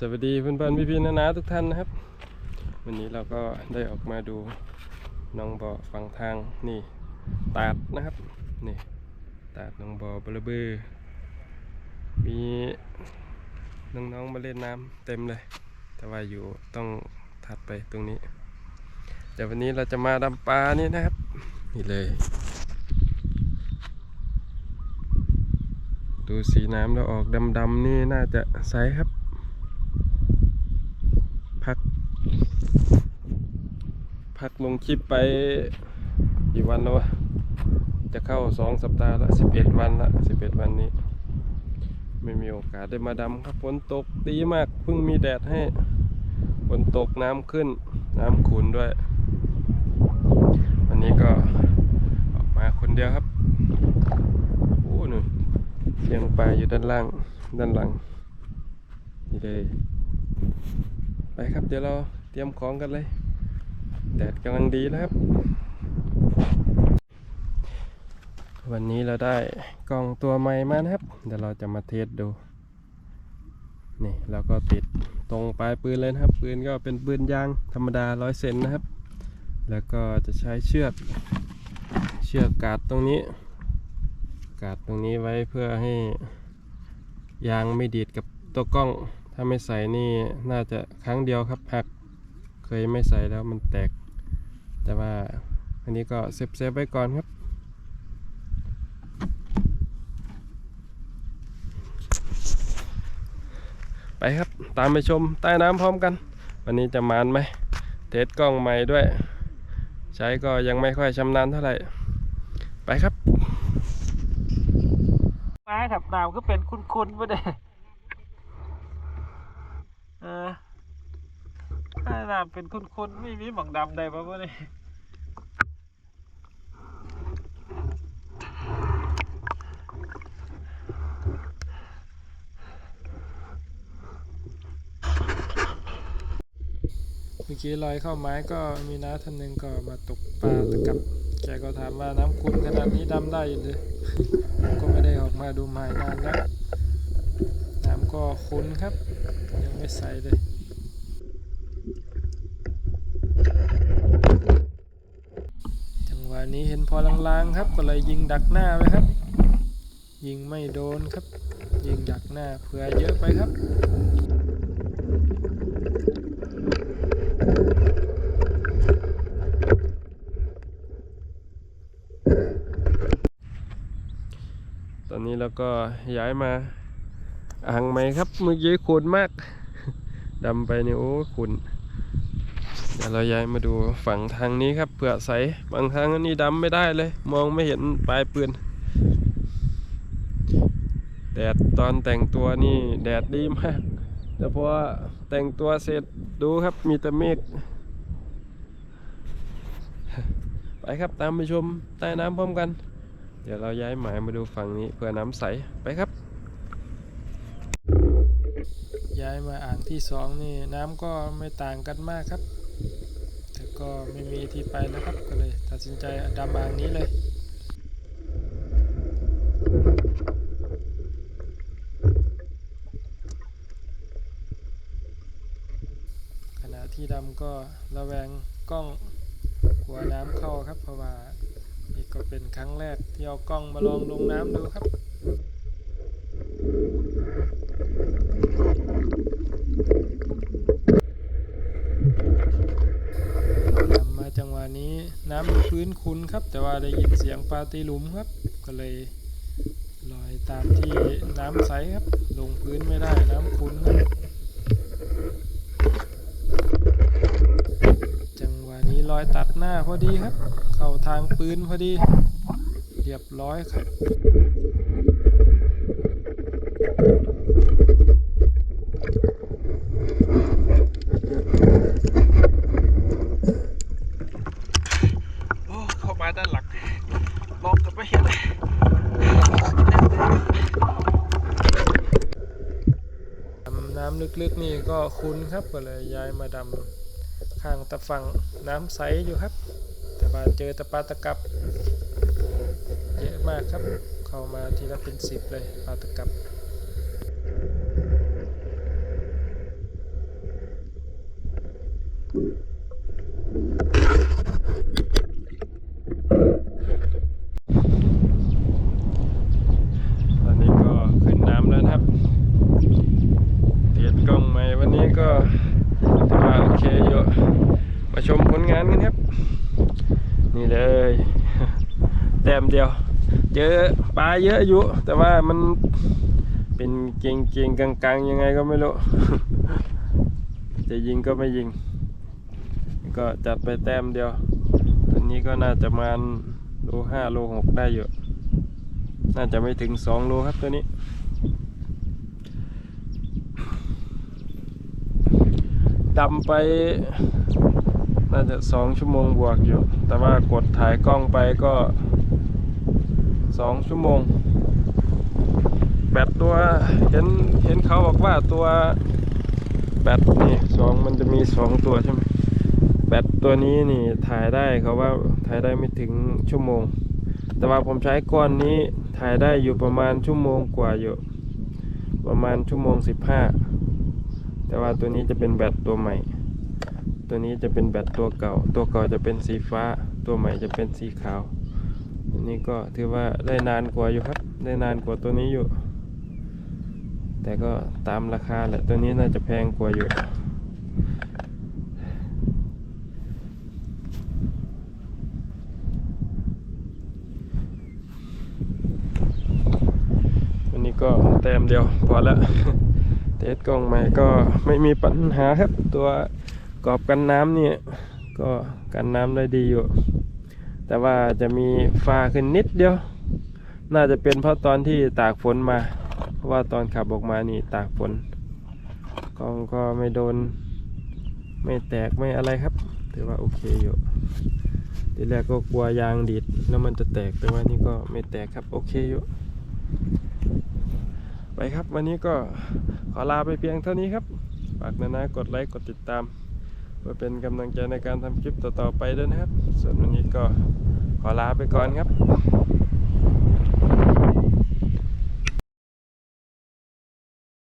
สวัสดีเพื่อนๆพี่ๆนานาทุกท่านนะครับ วันนี้เราก็ได้ออกมาดูน้องบ่อฝั่งทางนี่ตาดนะครับนี่ตาดน้องบ่อบลเบือมีน้องๆมาเล่นน้ำเต็มเลย แต่ว่าอยู่ต้องถัดไปตรงนี้ เดี๋ยววันนี้เราจะมาดำปลานี่นะครับ นี่เลย ดูสีน้ำแล้วออกดำๆนี่น่าจะใสครับ พัก พักลงคลิปไปกี่วันแล้ววะจะเข้าสองสัปดาห์ละสิบเอ็ดวันละสิบเอ็ดวันนี้ ไม่มีโอกาสได้มาดำครับฝนตกดีมากเพิ่งมีแดดให้ฝนตกน้ำขึ้น น้ำขุนด้วย วันนี้ก็ออกมาคนเดียวครับโอ้หนูเสียงปลาอยู่ด้านล่างด้านหลังนี่เลย ไปครับ เดี๋ยวเราเตรียมของกันเลย แดดกำลังดีนะครับ วันนี้เราได้กล้องตัวใหม่มานะครับ เดี๋ยวเราจะมาเทสดู นี่เราก็ติดตรงปลายปืนเลยนะครับ ปืนก็เป็นปืนยางธรรมดาร้อยเซนนะครับ แล้วก็จะใช้เชือก เชือกกาดตรงนี้ กาดตรงนี้ไว้เพื่อให้ยางไม่ดีดกับตัวกล้อง ถ้าไม่ใส่นี่น่าจะครั้งเดียวครับหักเคยไม่ใส่แล้วมันแตก แต่ว่าอันนี้ก็เซฟเซฟไว้ก่อนครับ ไปครับตามไปชมใต้น้ำพร้อมกัน วันนี้จะมานไหมเทสกล้องใหม่ด้วย ใช้ก็ยังไม่ค่อยชำนาญเท่าไหร่ ไปครับมาครับน้ำก็เป็นคุ้นๆปะเด้ ออถ้าน้ำเป็นคุ้นๆไม่มีหมองดำใดปะปะเนี่ยเมื่อกี้ลอยเข้าไม้ก็มีน้าท่านหนึ่งก็มาตกปลาตะกับ แกก็ถามว่าน้ำขุ่นขนาดนี้ดำได้อยู่เลยผมก็ไม่ได้ออกมาดูไม้นานแล้ว น้ำก็คุ้นครับ ยังไม่ใส่เลย จังหวะนี้เห็นพอลางๆครับ ก็เลยยิงดักหน้าไปครับ ยิงไม่โดนครับ ยิงดักหน้าเผื่อเยอะไปครับตอนนี้เราก็ย้ายมา อ่างใหม่ครับเมื่อกี้ขุนมากดำไปนี่โอ้ขุนเดี๋ยวเราย้ายมาดูฝั่งทางนี้ครับเผื่อใสบางทางนี้ดำไม่ได้เลย มองไม่เห็นปลายปืนแดดตอนแต่งตัวนี่แดดดีมาก แต่พอแต่งตัวเสร็จดูครับมีแต่เมฆไปครับตามไปชมใต้น้ำพร้อมกัน เดี๋ยวเราย้ายหมายมาดูฝั่งนี้เพื่อน้ำใสไปครับ ย้ายมาอ่างที่สองนี่น้ำก็ไม่ต่างกันมากครับ แต่ก็ไม่มีที่ไปแล้วครับก็เลยตัดสินใจดำอ่างนี้เลยขณะที่ดำก็ระแวงกล้องกลัวน้ำเข้าครับ เพราะว่านี่ก็เป็นครั้งแรกที่เอากล้องมาลองลงน้ำดูครับ นำมาจังหวะนี้น้ำมีพื้น ครับ แต่ว่าได้ยินเสียงปลาตีหลุมครับ ก็เลยลอยตามที่น้ำใสครับ ลงพื้นไม่ได้น้ำคุ้นครับ จังหวะนี้ลอยตัดหน้าพอดีครับ เข้าทางปืนพอดี เรียบร้อยครับ โอ้ เข้ามาด้านหลังมองกันไม่เห็นเลยดำน้ำลึกๆนี่ก็คุ้นครับก็เลยย้ายมาดำข้างตะฝั่งน้ำใสอยู่ครับ แต่ว่าเจอตะปลาตะกับ เยอะมากครับ เข้ามาทีละเป็นสิบเลยปาตะกับ ก็ถือว่าโอเคอยู่มาชมผลงานกันครับ นี่เลย แต้ มเดียวเจอปลาเยอะอยู่ แต่ว่ามันเป็นเก่งเก่งกลางๆ ยังไงก็ไม่รู้ จะยิงก็ไม่ยิง ก็จัดไปแต้มเดียวตัวนี้ก็น่าจะมาณโลห้าโลหกได้อยู่ น่าจะไม่ถึงสองโลครับตัวนี้ ดำไป น่าจะสองชั่วโมงบวกอยู่ แต่ว่ากดถ่ายกล้องไปก็ สองชั่วโมง แบตตัวเห็นเห็นเขาบอกว่าตัวแบตนี่สองมันจะมีสองตัวใช่ไหมแบตตัวนี้นี่ถ่ายได้เขาว่าถ่ายได้ไม่ถึงชั่วโมง แต่ว่าผมใช้ก้อนนี้ถ่ายได้อยู่ประมาณชั่วโมงกว่าอยู่ ประมาณชั่วโมงสิบห้าแต่ว่าตัวนี้จะเป็นแบตตัวใหม่ ตัวนี้จะเป็นแบตตัวเก่า ตัวเก่าจะเป็นสีฟ้า ตัวใหม่จะเป็นสีขาว อันนี้ก็ถือว่าได้นานกว่าอยู่ครับ ได้นานกว่าตัวนี้อยู่ แต่ก็ตามราคาแหละตัวนี้น่าจะแพงกว่าอยู่วันนี้ก็แต้มเดียวพอแล้วเทสกล้องใหม่ก็ไม่มีปัญหาครับ ตัวกรอบกันน้ำเนี่ยก็กันน้ำได้ดีอยู่ แต่ว่าจะมีฟ้าขึ้นนิดเดียว น่าจะเป็นเพราะตอนที่ตากฝนมา เพราะว่าตอนขับออกมานี่ตากฝนกล้องก็ไม่โดน ไม่แตกไม่อะไรครับ ถือว่าโอเคอยู่ทีแรกก็กลัวยางดีดแล้วมันจะแตกแต่ว่านี่ก็ไม่แตกครับโอเคอยู่ไปครับวันนี้ก็ขอลาไปเพียงเท่านี้ครับฝากนะนะกดไลค์กดติดตาม เพื่อเป็นกำลังใจในการทำคลิปต่อๆไปด้วยนะครับ ส่วนวันนี้ก็ขอลาไปก่อนครับ